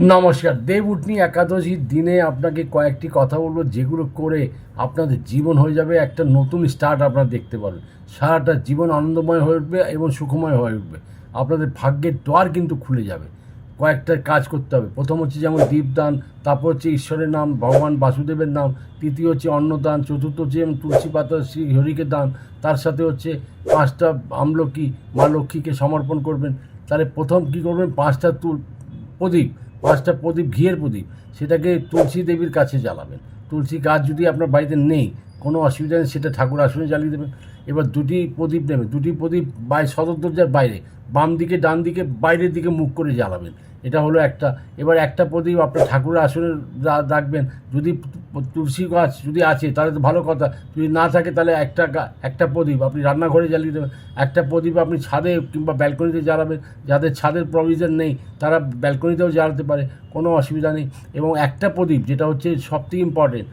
নমস্কার। দেব দেবউঠনি একাদশীর দিনে আপনাকে কয়েকটি কথা বলব, যেগুলো করে আপনাদের জীবন হয়ে যাবে, একটা নতুন স্টার্ট আপনারা দেখতে পাবেন সারাটা জীবন আনন্দময় হয়ে উঠবে এবং সুখময় হয়ে উঠবে। আপনাদের ভাগ্যের দ্বার কিন্তু খুলে যাবে। কয়েকটা কাজ করতে হবে। প্রথম হচ্ছে যেমন দীপদান, তারপর হচ্ছে ঈশ্বরের নাম, ভগবান বাসুদেবের নাম, তৃতীয় হচ্ছে অন্নদান, চতুর্থ হচ্ছে যেমন তুলসী পাতা, শ্রী হরিকে দান, তার সাথে হচ্ছে পাঁচটা আমলকি মা লক্ষ্মীকে সমর্পণ করবেন। তাহলে প্রথম কী করবেন? পাঁচটা তুল প্রদীপ। পাঁচটা প্রদীপ, ঘিয়ের প্রদীপ, সেটাকে তুলসী দেবীর কাছে জ্বালাবেন। তুলসী গাছ যদি আপনার বাড়িতে নেই, কোনো অসুবিধা নেই, সেটা ঠাকুর আসনে জ্বালিয়ে দেবেন। এবার দুটি প্রদীপ নেবেন দুটি প্রদীপ বাই সদর দরজার বাইরে, বাম দিকে, ডান দিকে, বাইরের দিকে মুখ করে জ্বালাবেন। এটা হলো একটা, এবার একটা প্রদীপ আপনার ঠাকুরের আসনে রাখবেন, যদি তুলসী গাছ যদি আছে, তাহলে তো ভালো কথা, যদি না থাকে তাহলে একটা একটা প্রদীপ আপনি রান্নাঘরে জ্বালিয়ে দেবেন, একটা প্রদীপ আপনি ছাদে কিংবা ব্যালকনিতে জ্বালাবেন, যাদের ছাদের প্রভিজন নেই, তারা ব্যালকনিতেও জ্বালাতে পারে, কোনো অসুবিধা নেই। এবং একটা প্রদীপ, যেটা হচ্ছে সবথেকে ইম্পর্টেন্ট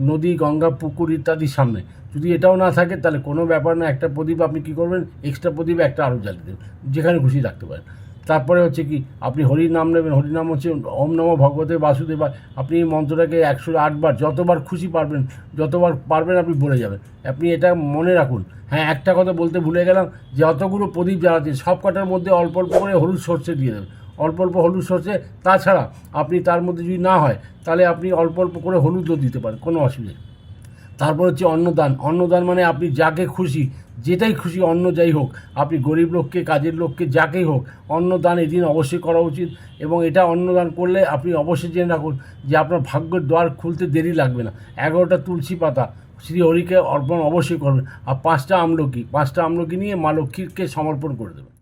নদী, গঙ্গা, পুকুর ইত্যাদির সামনে। যদি এটাও না থাকে, তাহলে কোনো ব্যাপার না, একটা প্রদীপ আপনি কী করবেন? এক্সট্রা প্রদীপ একটা আরও জ্বালিয়ে দেবেন, যেখানে খুশি রাখতে পারেন। তারপরে হচ্ছে কি, আপনি হরির নাম নেবেন, হরির নাম হচ্ছে ওম নম ভগবতে বাসুদেবা আপনি এই মন্ত্রটাকে একশো আটবার, যতবার খুশি পারবেন, যতবার পারবেন আপনি বলে যাবেন। আপনি এটা মনে রাখুন। হ্যাঁ একটা কথা বলতে ভুলে গেলাম যে অতগুলো প্রদীপ জ্বালাচ্ছেন সব কটার মধ্যে অল্প অল্প করে হলুদ সর্ষে দিয়ে দেবেন। অল্প অল্প হলুদ সর্ষে, তাছাড়া আপনি তার মধ্যে যদি না হয়, তাহলে আপনি অল্প অল্প করে হলুদও দিতে পারেন, কোনো অসুবিধা নেই। তারপর হচ্ছে অন্নদান। অন্নদান মানে আপনি যাকে খুশি, যেটাই খুশি অন্ন যাই হোক, আপনি গরিব লোককে, কাজের লোককে যাকেই হোক, অন্নদান এদিন অবশ্যই করা উচিত এবং এটা অন্নদান করলে আপনি অবশ্যই জেনে রাখুন যে আপনার ভাগ্যের দ্বার খুলতে দেরি লাগবে না। এগারোটা তুলসী পাতা শ্রী হরিকে অর্পণ অবশ্যই করবেন। আর পাঁচটা আমলকি পাঁচটা আমলকি নিয়ে মা লক্ষ্মীকে সমর্পণ করে দেবেন।